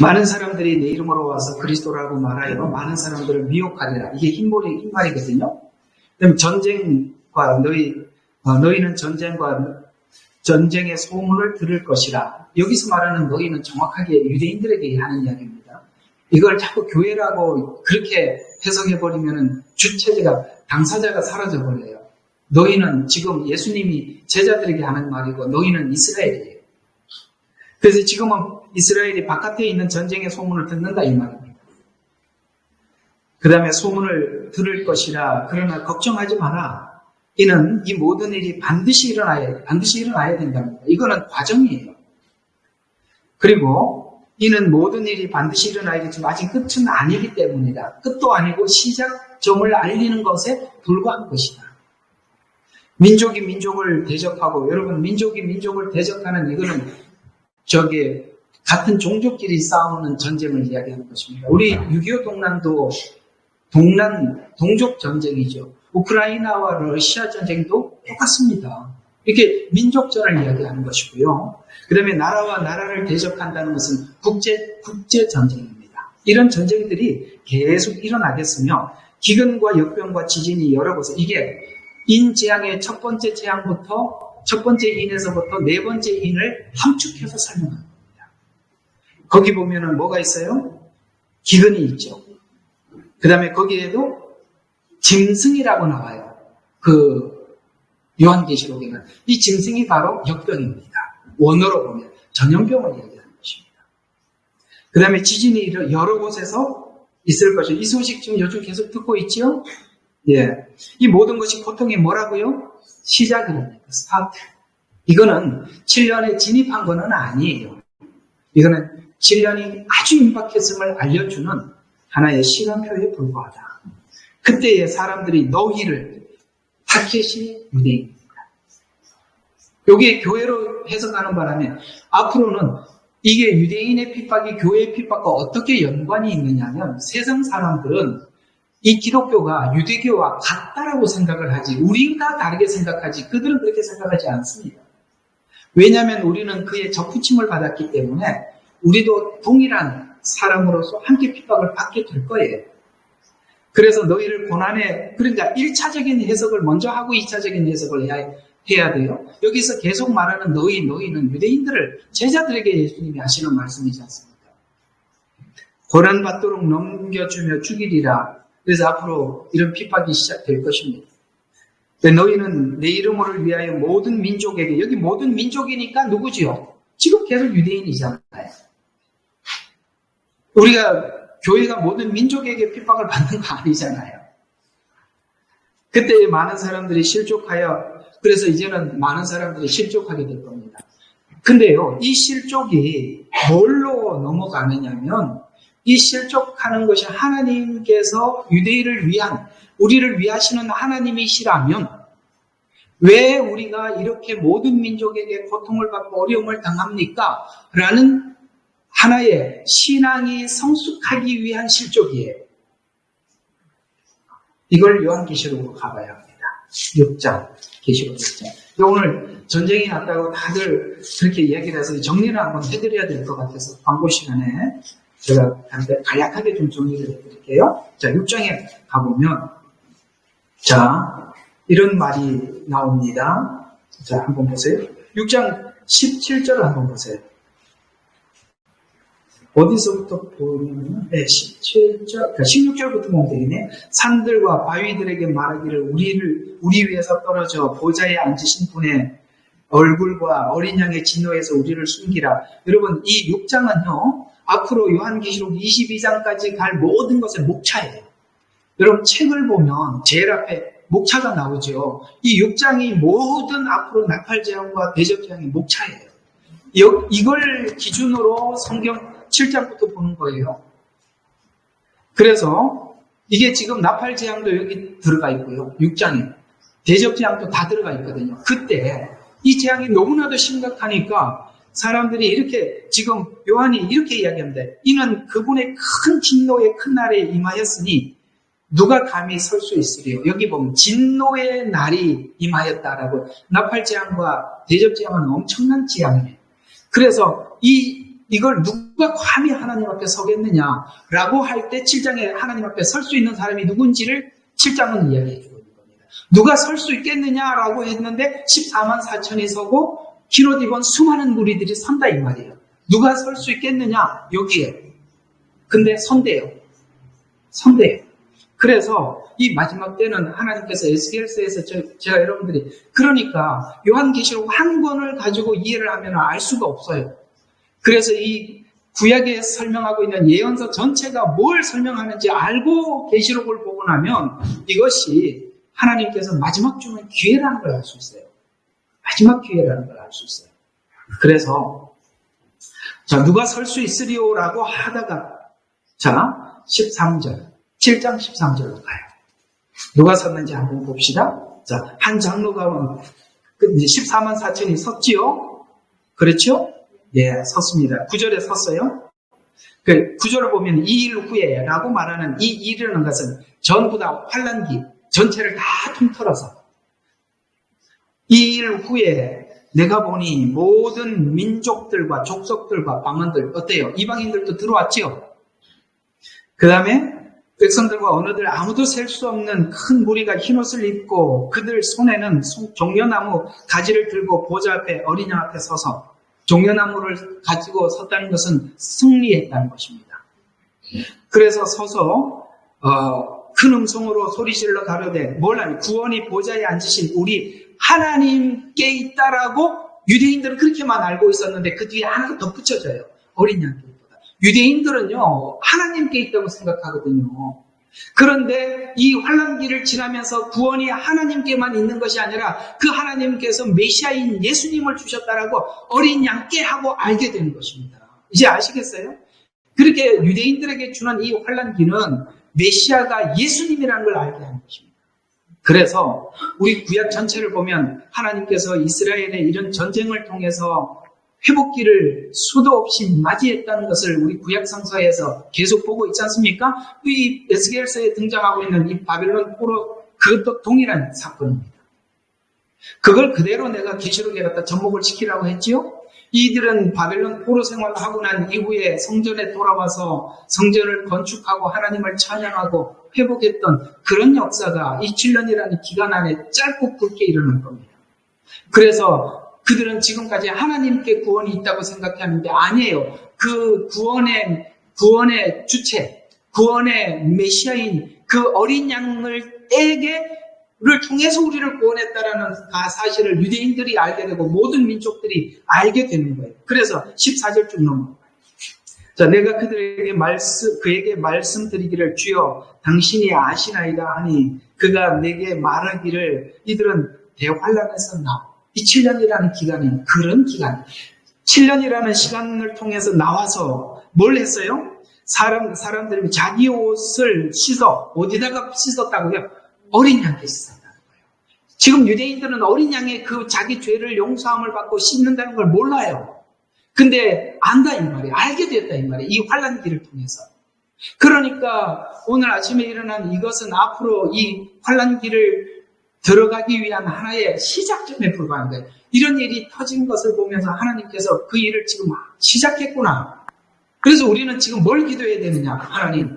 많은 사람들이 내 이름으로 와서 그리스도라고 말하여 많은 사람들을 미혹하리라. 이게 흰말이, 흰말이거든요. 그럼 전쟁과 너희, 어, 너희는 전쟁과 전쟁의 소문을 들을 것이라. 여기서 말하는 너희는 정확하게 유대인들에게 하는 이야기입니다. 이걸 자꾸 교회라고 그렇게 해석해 버리면 주체제가, 당사자가 사라져 버려요. 너희는 지금 예수님이 제자들에게 하는 말이고 너희는 이스라엘이에요. 그래서 지금은 이스라엘이 바깥에 있는 전쟁의 소문을 듣는다 이 말입니다. 그 다음에 소문을 들을 것이라 그러나 걱정하지 마라. 이는 이 모든 일이 반드시 일어나야 반드시 일어나야 된답니다. 이거는 과정이에요. 그리고 이는 모든 일이 반드시 일어나야겠지만 아직 끝은 아니기 때문이다. 끝도 아니고 시작점을 알리는 것에 불과한 것이다. 민족이 민족을 대적하고 여러분 민족이 민족을 대적하는 이거는 저기 같은 종족끼리 싸우는 전쟁을 이야기하는 것입니다. 우리 6.25 동란도 동란 동족 전쟁이죠. 우크라이나와 러시아 전쟁도 똑같습니다. 이렇게 민족전을 이야기하는 것이고요. 그 다음에 나라와 나라를 대적한다는 것은 국제, 국제 전쟁입니다. 이런 전쟁들이 계속 일어나겠으며 기근과 역병과 지진이 여러 곳에 이게 인재앙의 첫 번째 재앙부터 첫 번째 인에서부터 네 번째 인을 함축해서 설명합니다. 거기 보면은 뭐가 있어요? 기근이 있죠. 그 다음에 거기에도 짐승이라고 나와요. 그 요한계시록에는 이 짐승이 바로 역병입니다. 원어로 보면 전염병을 얘기하는 것입니다. 그 다음에 지진이 여러 곳에서 있을 것이요. 이 소식 지금 요즘 계속 듣고 있죠? 예. 이 모든 것이 보통이 뭐라고요? 시작이랍니다. 스타트. 이거는 7년에 진입한 거는 아니에요. 이거는 7년이 아주 임박했음을 알려주는 하나의 시간표에 불과하다. 그때의 사람들이 너희를 타켓이 유대인입니다. 여기에 교회로 해석하는 바람에 앞으로는 이게 유대인의 핍박이 교회의 핍박과 어떻게 연관이 있느냐면 세상 사람들은 이 기독교가 유대교와 같다라고 생각을 하지 우리가 다르게 생각하지 그들은 그렇게 생각하지 않습니다. 왜냐하면 우리는 그의 접붙임을 받았기 때문에 우리도 동일한 사람으로서 함께 핍박을 받게 될 거예요. 그래서 너희를 고난에 그러니까 1차적인 해석을 먼저 하고 2차적인 해석을 해야, 해야 돼요. 여기서 계속 말하는 너희 너희는 유대인들을 제자들에게 예수님이 하시는 말씀이지 않습니까? 고난 받도록 넘겨주며 죽이리라. 그래서 앞으로 이런 핍박이 시작될 것입니다. 너희는 내 이름을 위하여 모든 민족에게 여기 모든 민족이니까 누구지요? 지금 계속 유대인이잖아요. 우리가 교회가 모든 민족에게 핍박을 받는 거 아니잖아요. 그때 많은 사람들이 실족하여 그래서 이제는 많은 사람들이 실족하게 될 겁니다. 근데요, 이 실족이 뭘로 넘어가느냐면 이 실족하는 것이 하나님께서 유대인을 위한 우리를 위하시는 하나님이시라면 왜 우리가 이렇게 모든 민족에게 고통을 받고 어려움을 당합니까? 라는 하나의 신앙이 성숙하기 위한 실족이에요. 이걸 요한계시록으로 가봐야 합니다. 6장, 계시록 6장. 오늘 전쟁이 났다고 다들 그렇게 얘기를 해서 정리를 한번 해드려야 될 것 같아서 광고 시간에 제가 간략하게 좀 정리를 해드릴게요. 자, 6장에 가보면 자, 이런 말이 나옵니다. 자, 한번 보세요. 6장 17절을 한번 보세요. 어디서부터 보면, 네, 17절, 그러니까 16절부터 보면 되겠네. 산들과 바위들에게 말하기를 우리를, 우리 위에서 떨어져 보좌에 앉으신 분의 얼굴과 어린 양의 진노에서 우리를 숨기라. 여러분, 이 6장은요, 앞으로 요한계시록 22장까지 갈 모든 것의 목차예요. 여러분, 책을 보면 제일 앞에 목차가 나오죠. 이 6장이 모든 앞으로 나팔 재앙과 대접 재앙의 목차예요. 이걸 기준으로 성경 7장부터 보는 거예요. 그래서 이게 지금 나팔 재앙도 여기 들어가 있고요. 6장에. 대접 재앙도 다 들어가 있거든요. 그때 이 재앙이 너무나도 심각하니까 사람들이 이렇게 지금 요한이 이렇게 이야기합니다. 이는 그분의 큰 진노의 큰 날에 임하였으니 누가 감히 설 수 있으리요. 여기 보면 진노의 날이 임하였다라고 나팔 재앙과 대접 재앙은 엄청난 재앙이에요. 그래서 이 이걸 누가 감히 하나님 앞에 서겠느냐라고 할 때 7장에 하나님 앞에 설 수 있는 사람이 누군지를 7장은 이야기해 주고 있는 겁니다. 누가 설 수 있겠느냐라고 했는데 14만 4천이 서고 입은 수많은 무리들이 선다 이 말이에요. 누가 설 수 있겠느냐 여기에. 근데 선대요. 선대요. 그래서 이 마지막 때는 하나님께서 에스겔서에서 저- 제가 여러분들이 그러니까 요한계시록 한 권을 가지고 이해를 하면 알 수가 없어요. 그래서 이 구약에 설명하고 있는 예언서 전체가 뭘 설명하는지 알고 계시록을 보고 나면 이것이 하나님께서 마지막 주는 기회라는 걸 알 수 있어요. 마지막 기회라는 걸 알 수 있어요. 그래서 자 누가 설 수 있으리오라고 하다가 자 13절 7장 13절로 가요. 누가 섰는지 한번 봅시다. 자, 한 장로가 그 이제 14만 4천이 섰지요? 그렇죠? 예, 섰습니다. 9절에 섰어요. 그 9절을 보면 이 일 후에라고 말하는 이 일이라는 것은 전부 다 환란기 전체를 다 통틀어서 이 일 후에 내가 보니 모든 민족들과 족속들과 방언들 어때요? 이방인들도 들어왔지요? 그 다음에 백성들과 언어들 아무도 셀 수 없는 큰 무리가 흰옷을 입고 그들 손에는 송- 종려나무 가지를 들고 보좌 앞에 어린 양 앞에 서서 종려나무를 가지고 섰다는 것은 승리했다는 것입니다. 그래서 서서 어, 큰 음성으로 소리질러 가로되 뭘하니 구원이 보좌에 앉으신 우리 하나님께 있다라고 유대인들은 그렇게만 알고 있었는데 그 뒤에 하나가 덧붙여져요. 어린 양께 유대인들은요, 하나님께 있다고 생각하거든요. 그런데 이 환란기를 지나면서 구원이 하나님께만 있는 것이 아니라 그 하나님께서 메시아인 예수님을 주셨다라고 어린 양께 하고 알게 되는 것입니다. 이제 아시겠어요? 그렇게 유대인들에게 주는 이 환란기는 메시아가 예수님이라는 걸 알게 하는 것입니다. 그래서 우리 구약 전체를 보면 하나님께서 이스라엘의 이런 전쟁을 통해서 회복기를 수도 없이 맞이했다는 것을 우리 구약 성서에서 계속 보고 있지 않습니까? 이 에스겔서에 등장하고 있는 이 바벨론 포로 그것도 동일한 사건입니다. 그걸 그대로 내가 계시록에 갖다 접목을 시키라고 했지요. 이들은 바벨론 포로 생활을 하고 난 이후에 성전에 돌아와서 성전을 건축하고 하나님을 찬양하고 회복했던 그런 역사가 이 7년이라는 기간 안에 짧고 굵게 일어난 겁니다. 그래서 그들은 지금까지 하나님께 구원이 있다고 생각하는데 아니에요. 그 구원의 구원의 주체, 구원의 메시아인 그 어린 양을 에게 를 통해서 우리를 구원했다라는 사실을 유대인들이 알게 되고 모든 민족들이 알게 되는 거예요. 그래서 14절 쭉 넘어. 자, 내가 그들에게 말씀, 그에게 말씀드리기를 주여 당신이 아시나이다 하니 그가 내게 말하기를 이들은 대환란에서 나와. 이 7년이라는 기간이 그런 기간. 7년이라는 시간을 통해서 나와서 뭘 했어요? 사람, 사람들이 자기 옷을 씻어. 어디다가 씻었다고요? 어린 양께 씻었다는 거예요. 지금 유대인들은 어린 양의 그 자기 죄를 용서함을 받고 씻는다는 걸 몰라요. 근데 안다 이 말이에요. 알게 됐다 이 말이에요. 이 환란기를 통해서. 그러니까 오늘 아침에 일어난 이것은 앞으로 이 환란기를 들어가기 위한 하나의 시작점에 불과한 거예요. 이런 일이 터진 것을 보면서 하나님께서 그 일을 지금 시작했구나. 그래서 우리는 지금 뭘 기도해야 되느냐? 하나님,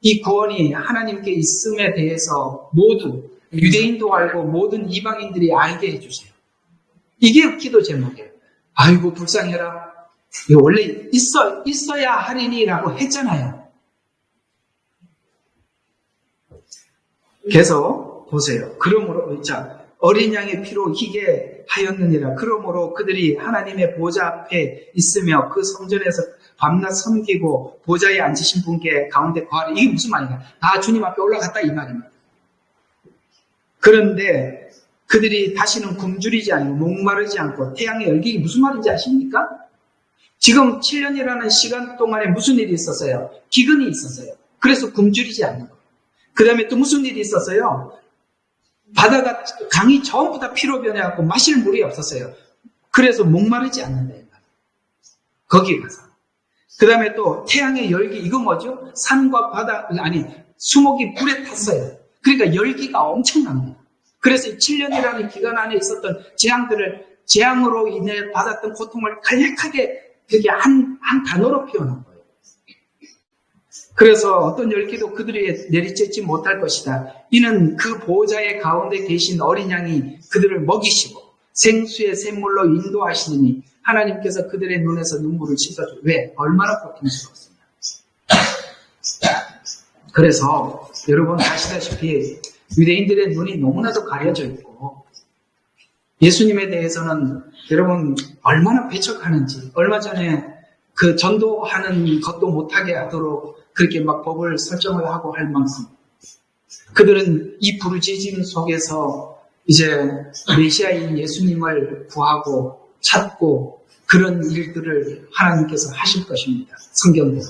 이 구원이 하나님께 있음에 대해서 모두 유대인도 알고 모든 이방인들이 알게 해주세요. 이게 기도 제목이에요. 아이고 불쌍해라. 원래 있어 있어야 하리니라고 했잖아요. 계속 보세요. 그러므로 자 어린 양의 피로 희게 하였느니라. 그러므로 그들이 하나님의 보좌 앞에 있으며 그 성전에서 밤낮 섬기고 보좌에 앉으신 분께 가운데 거하리. 이게 무슨 말인가? 다 주님 앞에 올라갔다 이 말입니다. 그런데 그들이 다시는 굶주리지 않고 목마르지 않고 태양의 열기가 무슨 말인지 아십니까? 지금 7년이라는 시간 동안에 무슨 일이 있었어요? 기근이 있었어요. 그래서 굶주리지 않는 거예요. 그 다음에 또 무슨 일이 있었어요? 바다가 강이 전부 다 피로 변해갖고 마실 물이 없었어요. 그래서 목마르지 않는다. 거기 가서. 그 다음에 또 태양의 열기, 이거 뭐죠? 산과 바다, 아니, 수목이 불에 탔어요. 그러니까 열기가 엄청납니다. 그래서 7년이라는 기간 안에 있었던 재앙들을, 재앙으로 인해 받았던 고통을 간략하게 그게 한, 한 단어로 표현한 거예요. 그래서 어떤 열기도 그들이 내리쬐지 못할 것이다. 이는 그 보호자의 가운데 계신 어린 양이 그들을 먹이시고 생수의 샘물로 인도하시느니 하나님께서 그들의 눈에서 눈물을 씻어줘. 왜? 얼마나 고통스러웠습니다. 그래서 여러분 아시다시피 유대인들의 눈이 너무나도 가려져 있고 예수님에 대해서는 여러분 얼마나 배척하는지 얼마 전에 그 전도하는 것도 못하게 하도록 그렇게 막 법을 설정을 하고 할 만큼 그들은 이 부르짖음 속에서 이제 메시아인 예수님을 구하고 찾고 그런 일들을 하나님께서 하실 것입니다. 성경대로.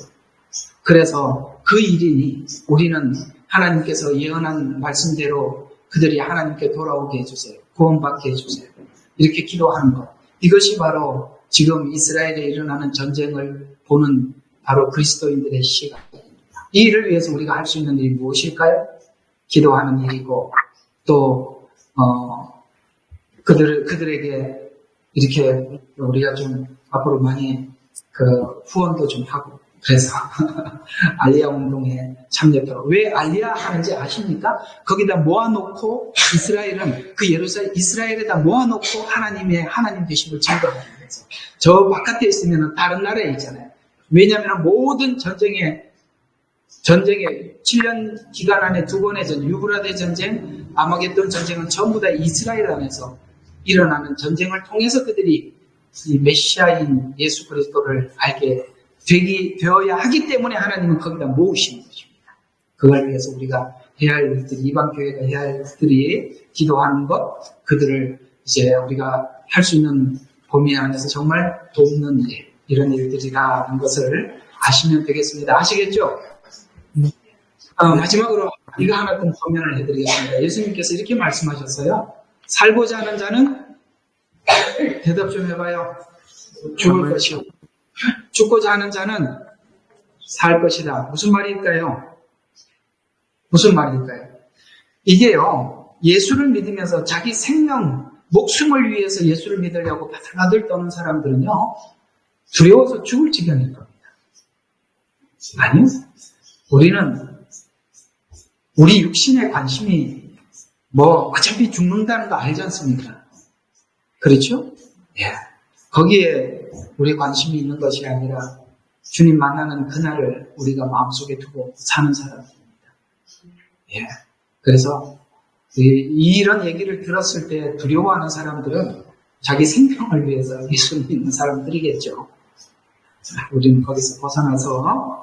그래서 그 일이니 우리는 하나님께서 예언한 말씀대로 그들이 하나님께 돌아오게 해주세요. 구원받게 해주세요. 이렇게 기도하는 것. 이것이 바로 지금 이스라엘에 일어나는 전쟁을 보는 바로 그리스도인들의 시각입니다. 이 일을 위해서 우리가 할 수 있는 일이 무엇일까요? 기도하는 일이고 또 어, 그들 그들에게 이렇게 우리가 좀 앞으로 많이 그 후원도 좀 하고 그래서 알리아 운동에 참여했더라고. 왜 알리아 하는지 아십니까? 거기다 모아놓고 이스라엘은 그 예루살렘 이스라엘에다 모아놓고 하나님의 하나님 되심을 증거하는 거죠. 저 바깥에 있으면 다른 나라에 있잖아요. 왜냐하면 모든 전쟁에 전쟁에 7년 기간 안에 두 번의 전 유브라데 전쟁, 아마겟돈 전쟁은 전부 다 이스라엘 안에서 일어나는 전쟁을 통해서 그들이 이 메시아인 예수 그리스도를 알게 되기 되어야 하기 때문에 하나님은 거기다 모으시는 것입니다. 그걸 위해서 우리가 해야 할 일들, 이방 교회가 해야 할 일들이 기도하는 것, 그들을 이제 우리가 할 수 있는 범위 안에서 정말 돕는 일, 이런 일들이라는 것을 아시면 되겠습니다. 아시겠죠? 어, 마지막으로 이거 하나 좀 설명을 해드리겠습니다. 예수님께서 이렇게 말씀하셨어요. 살고자 하는 자는 대답 좀 해봐요. 죽을 것이요. 죽고자 하는 자는 살 것이다. 무슨 말일까요? 무슨 말일까요? 이게요, 예수를 믿으면서 자기 생명, 목숨을 위해서 예수를 믿으려고 바들바들 떠는 사람들은요, 두려워서 죽을 지경일 겁니다. 아니요. 우리는 우리 육신의 관심이 뭐 어차피 죽는다는 거 알지 않습니까? 그렇죠? 예. 거기에 우리 관심이 있는 것이 아니라 주님 만나는 그날을 우리가 마음속에 두고 사는 사람입니다. 예. 그래서 이, 이런 얘기를 들었을 때 두려워하는 사람들은 자기 생명을 위해서 예수를 믿는 사람들이겠죠. 우리는 거기서 벗어나서 어,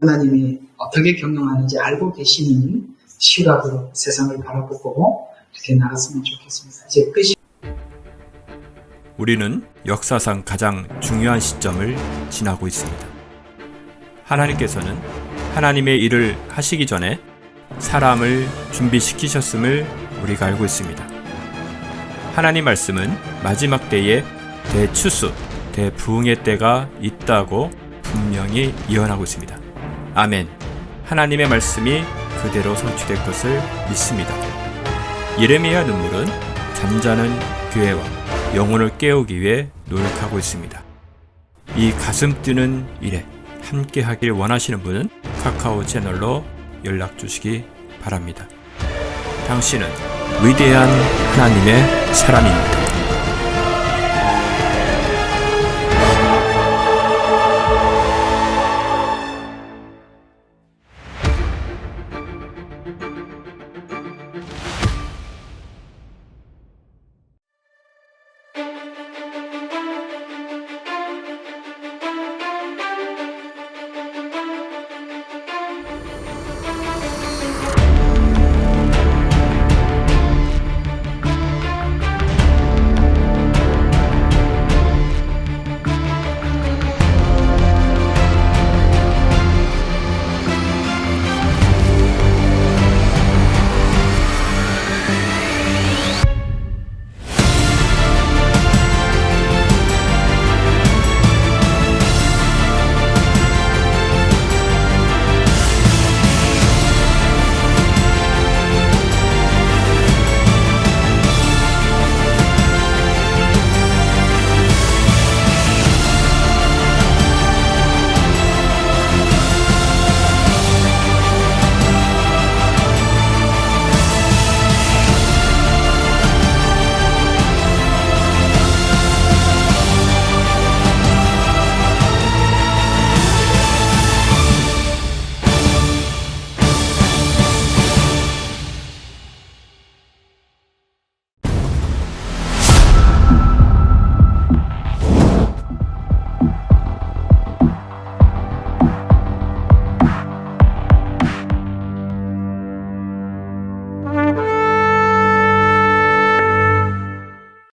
하나님이 어떻게 경영하는지 알고 계시는 시각으로 세상을 바라보고 이렇게 나갔으면 좋겠습니다. 이제 끝이 우리는 역사상 가장 중요한 시점을 지나고 있습니다. 하나님께서는 하나님의 일을 하시기 전에 사람을 준비시키셨음을 우리가 알고 있습니다. 하나님 말씀은 마지막 때에 대추수, 대부흥의 때가 있다고 분명히 예언하고 있습니다. 아멘. 하나님의 말씀이 그대로 성취될 것을 믿습니다. 예레미야 눈물은 잠자는 교회와 영혼을 깨우기 위해 노력하고 있습니다. 이 가슴 뛰는 일에 함께 하길 원하시는 분은 카카오 채널로 연락 주시기 바랍니다. 당신은 위대한 하나님의 사람입니다.